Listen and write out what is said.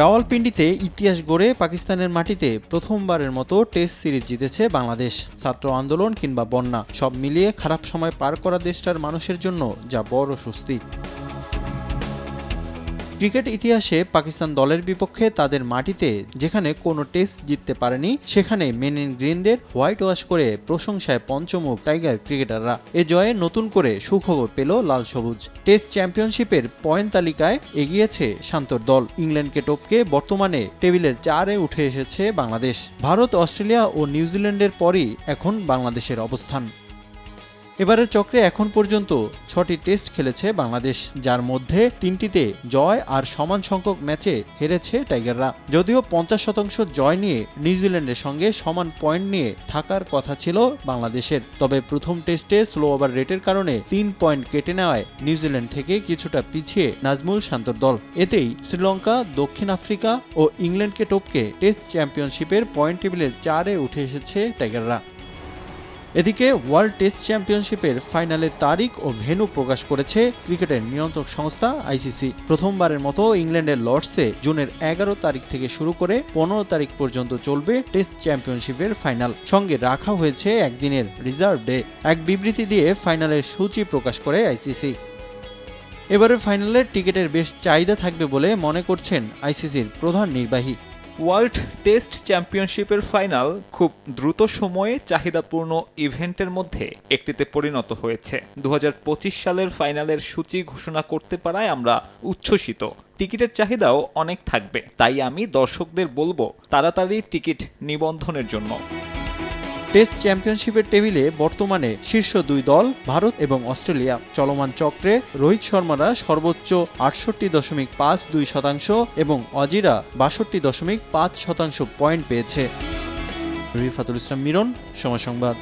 রাওয়ালপিন্ডিতে ইতিহাস গড়ে পাকিস্তানের মাটিতে প্রথমবারের মতো টেস্ট সিরিজ জিতেছে বাংলাদেশ। ছাত্র আন্দোলন কিংবা বন্যা, সব মিলিয়ে খারাপ সময় পার করা দেশটার মানুষের জন্য যা বড় স্বস্তি। ক্রিকেট ইতিহাসে পাকিস্তান দলের বিপক্ষে তাদের মাটিতে যেখানে কোনো টেস্ট জিততে পারেনি, সেখানে মেনিন গ্রিনদের হোয়াইট ওয়াশ করে প্রশংসায় পঞ্চমুখ টাইগার ক্রিকেটাররা। এ জয়ে নতুন করে সুখবর পেল লাল সবুজ। টেস্ট চ্যাম্পিয়নশিপের পয়েন্ট তালিকায় এগিয়েছে শান্তর দল। ইংল্যান্ডকে টপকে বর্তমানে টেবিলের চারে উঠে এসেছে বাংলাদেশ। ভারত, অস্ট্রেলিয়া ও নিউজিল্যান্ডের পরই এখন বাংলাদেশের অবস্থান। এবারের চক্রে এখন পর্যন্ত ছটি টেস্ট খেলেছে বাংলাদেশ, যার মধ্যে তিনটিতে জয় আর সমান সংখ্যক ম্যাচে হেরেছে টাইগাররা। যদিও পঞ্চাশ শতাংশ জয় নিয়ে নিউজিল্যান্ডের সঙ্গে সমান পয়েন্ট নিয়ে থাকার কথা ছিল বাংলাদেশের। তবে প্রথম টেস্টে স্লো ওভার রেটের কারণে তিন পয়েন্ট কেটে নেওয়ায় নিউজিল্যান্ড থেকে কিছুটা পিছিয়ে নাজমুল শান্তর দল। এতেই শ্রীলঙ্কা, দক্ষিণ আফ্রিকা ও ইংল্যান্ডকে টপকে টেস্ট চ্যাম্পিয়নশিপের পয়েন্ট টেবিলের চারে উঠে এসেছে টাইগাররা। এদিকে ওয়ার্ল্ড টেস্ট চ্যাম্পিয়নশিপের ফাইনালের তারিখ ও ভেন্যু প্রকাশ করেছে ক্রিকেটের নিয়ন্ত্রক সংস্থা, আইসিসি। প্রথমবারের মতো ইংল্যান্ডের লর্ডসে জুনের এগারো তারিখ থেকে শুরু করে পনেরো তারিখ পর্যন্ত চলবে টেস্ট চ্যাম্পিয়নশিপের ফাইনাল। সঙ্গে রাখা হয়েছে একদিনের রিজার্ভ ডে, এক বিবৃতি দিয়ে ফাইনালের সূচি প্রকাশ করে আইসিসি। এবারের ফাইনালের টিকিটের বেশ চাহিদা থাকবে বলে মনে করছেন আইসিসির প্রধান নির্বাহী। ওয়ার্ল্ড টেস্ট চ্যাম্পিয়নশিপের ফাইনাল খুব দ্রুত সময়ে চাহিদাপূর্ণ ইভেন্টের মধ্যে একটিতে পরিণত হয়েছে। দু হাজার পঁচিশ সালের ফাইনালের সূচি ঘোষণা করতে পারায় আমরা উচ্ছ্বসিত। টিকিটের চাহিদাও অনেক থাকবে। তাই আমি দর্শকদের বলব, তাড়াতাড়ি টিকিট নিবন্ধনের জন্য। টেস্ট চ্যাম্পিয়নশিপের টেবিলে বর্তমানে শীর্ষ দুই দল, ভারত এবং অস্ট্রেলিয়া। চলমান চক্রে রোহিত শর্মারা সর্বোচ্চ আটষট্টি দশমিক পাঁচ দুই শতাংশ এবং অজিরা বাষট্টি দশমিক পাঁচ শতাংশ পয়েন্ট পেয়েছে। রিফাতুল ইসলাম মিরন, সময় সংবাদ।